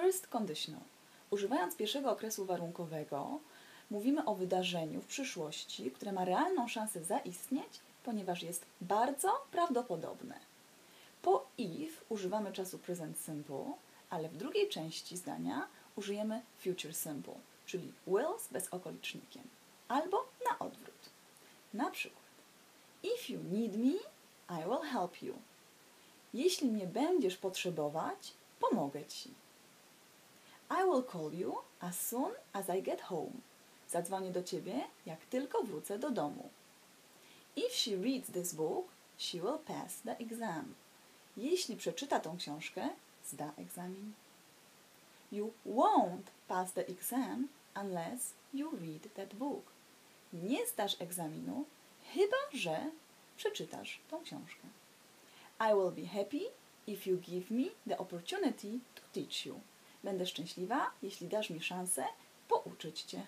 First conditional. Używając pierwszego okresu warunkowego, mówimy o wydarzeniu w przyszłości, które ma realną szansę zaistnieć, ponieważ jest bardzo prawdopodobne. Po if używamy czasu present simple, ale w drugiej części zdania użyjemy future simple, czyli will z bezokolicznikiem, albo na odwrót. Na przykład If you need me, I will help you. Jeśli mnie będziesz potrzebować, pomogę ci. I will call you as soon as I get home. Zadzwonię do ciebie, jak tylko wrócę do domu. If she reads this book, she will pass the exam. Jeśli przeczyta tą książkę, zda egzamin. You won't pass the exam unless you read that book. Nie zdasz egzaminu, chyba że przeczytasz tą książkę. I will be happy if you give me the opportunity to teach you. Będę szczęśliwa, jeśli dasz mi szansę pouczyć Cię.